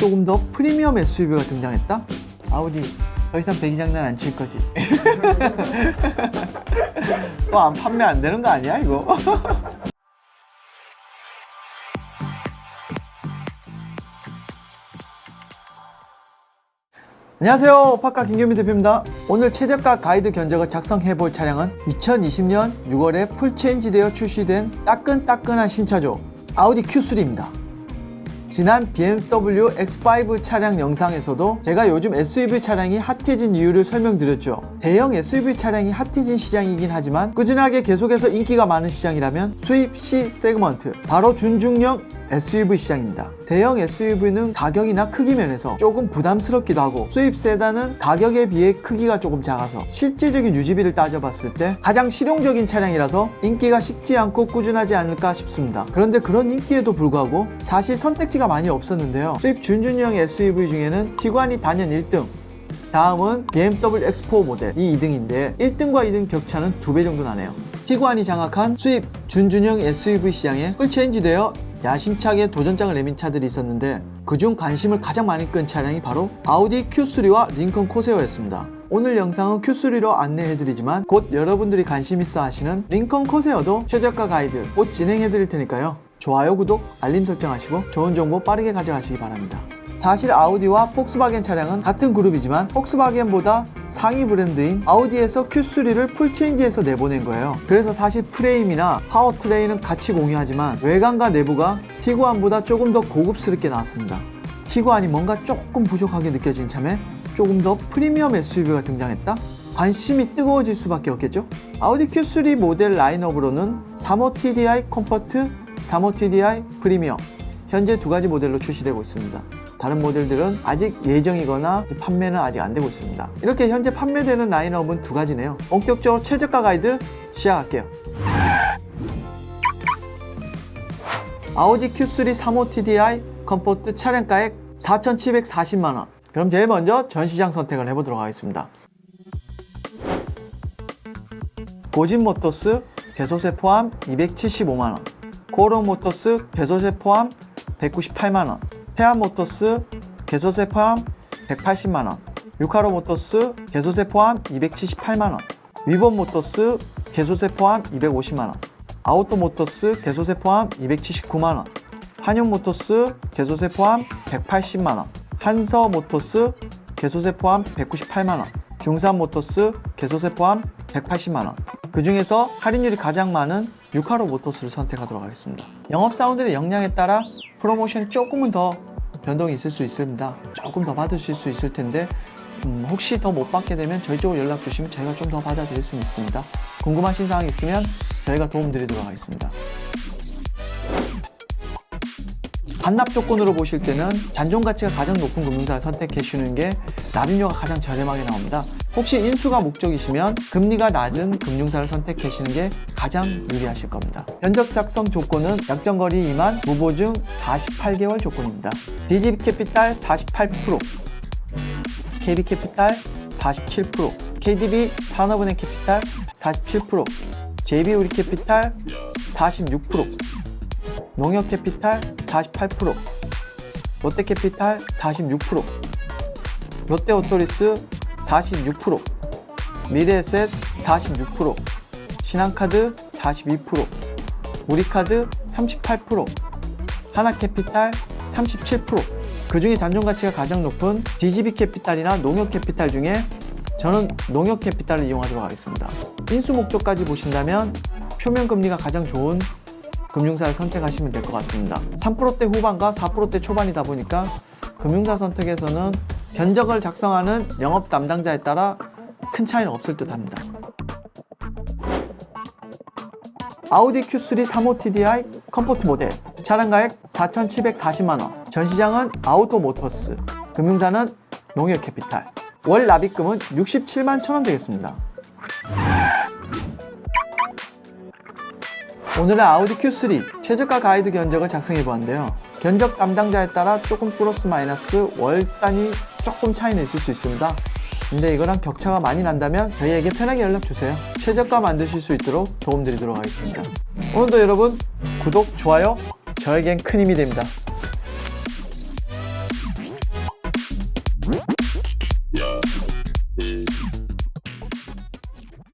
조금 더 프리미엄 SUV가 등장했다? 아우디 더 이상 배기 장난 안 칠 거지? 또 안 판매 안 되는 거 아니야 이거? 안녕하세요 파카 김규민 대표입니다 오늘 최저가 가이드 견적을 작성해 볼 차량은 2020년 6월에 풀체인지 되어 출시된 따끈따끈한 신차죠 아우디 Q3입니다 지난 BMW X5 차량 영상에서도 제가 요즘 SUV 차량이 핫해진 이유를 설명드렸죠. 대형 SUV 차량이 핫해진 시장이긴 하지만 꾸준하게 계속해서 인기가 많은 시장이라면 수입 C 세그먼트, 바로 준중형 SUV 시장입니다. 대형 SUV는 가격이나 크기 면에서 조금 부담스럽기도 하고 수입 세단은 가격에 비해 크기가 조금 작아서 실제적인 유지비를 따져봤을 때 가장 실용적인 차량이라서 인기가 식지 않고 꾸준하지 않을까 싶습니다. 그런데 그런 인기에도 불구하고 사실 선택지가 많이 없었는데요. 수입 준준형 SUV 중에는 티관이 단연 1등, 다음은 BMW X4 모델 이 2등인데 1등과 2등 격차는 2배 정도 나네요. 티구안이 장악한 수입 준준형 SUV 시장에 풀체인지되어 야심차게 도전장을 내민 차들이 있었는데 그중 관심을 가장 많이 끈 차량이 바로 아우디 Q3와 링컨 코세어였습니다. 오늘 영상은 Q3로 안내해드리지만 곧 여러분들이 관심 있어 하시는 링컨 코세어도 최저가 가이드 곧 진행해드릴 테니까요. 좋아요, 구독, 알림 설정하시고 좋은 정보 빠르게 가져가시기 바랍니다. 사실 아우디와 폭스바겐 차량은 같은 그룹이지만 폭스바겐보다 상위 브랜드인 아우디에서 Q3를 풀체인지해서 내보낸 거예요. 그래서 사실 프레임이나 파워트레인은 같이 공유하지만 외관과 내부가 티구안보다 조금 더 고급스럽게 나왔습니다. 티구안이 뭔가 조금 부족하게 느껴진 참에 조금 더 프리미엄 SUV가 등장했다? 관심이 뜨거워질 수밖에 없겠죠? 아우디 Q3 모델 라인업으로는 3호 TDI 컴포트, 3호 TDI 프리미엄 현재 두 가지 모델로 출시되고 있습니다. 다른 모델들은 아직 예정이거나 판매는 아직 안 되고 있습니다. 이렇게 현재 판매되는 라인업은 두 가지네요. 본격적으로 최저가 가이드 시작할게요. 아우디 Q3 3호 TDI 컴포트 차량가액 4,740만원. 그럼 제일 먼저 전시장 선택을 해보도록 하겠습니다. 고진 모터스 개소세 포함 275만원. 코로 모터스 개소세 포함 198만원. 태안 모터스 개소세 포함 180만원. 유카로 모터스 개소세 포함 278만원. 위본 모터스 개소세 포함 250만원. 아우토 모터스 개소세 포함 279만원. 한용 모터스 개소세 포함 180만원. 한서 모터스 개소세 포함 198만원. 중산 모터스 개소세 포함 180만원. 그 중에서 할인율이 가장 많은 유카로 모터스를 선택하도록 하겠습니다. 영업 사원들의 역량에 따라 프로모션이 조금은 더 변동이 있을 수 있습니다. 조금 더 받으실 수 있을 텐데 음, 혹시 더 못 받게 되면 저희 쪽으로 연락 주시면 저희가 좀 더 받아드릴 수 있습니다. 궁금하신 사항 있으면 저희가 도움 드리도록 하겠습니다. 반납 조건으로 보실 때는 잔존 가치가 가장 높은 금융사를 선택해 주는 게 납입료가 가장 저렴하게 나옵니다. 혹시 인수가 목적이시면 금리가 낮은 금융사를 선택해 주는 게 가장 유리하실 겁니다. 견적 작성 조건은 약정거리 이만 무보증 48개월 조건입니다. DGB 캐피탈 48%, KB 캐피탈 47%, KDB 산업은행 캐피탈 47%, JB 우리 캐피탈 46%, 농협 캐피탈 48%, 롯데 캐피탈 46%, 롯데 오토리스 46%, 미래에셋 46%, 신한카드 42%, 우리카드 38%, 하나캐피탈 37%. 그 중에 잔존 가치가 가장 높은 DGB 캐피탈이나 농협 캐피탈 중에 저는 농협 캐피탈을 이용하도록 하겠습니다. 인수 목적까지 보신다면 표면 금리가 가장 좋은 금융사를 선택하시면 될 것 같습니다. 3%대 후반과 4%대 초반이다 보니까 금융사 선택에서는 견적을 작성하는 영업 담당자에 따라 큰 차이는 없을 듯 합니다. 아우디 Q3 3호 TDI 컴포트 모델 차량 가액 4,740만원 전시장은 아우토 모터스 금융사는 농협 캐피탈 월 납입금은 67만 천원 되겠습니다. 오늘은 아우디 Q3 최저가 가이드 견적을 작성해 보았는데요. 견적 담당자에 따라 조금 플러스 마이너스 월 단위 조금 차이는 있을 수 있습니다. 근데 이거랑 격차가 많이 난다면 저희에게 편하게 연락 주세요. 최저가 만드실 수 있도록 도움드리도록 하겠습니다. 오늘도 여러분 구독, 좋아요 저에겐 큰 힘이 됩니다.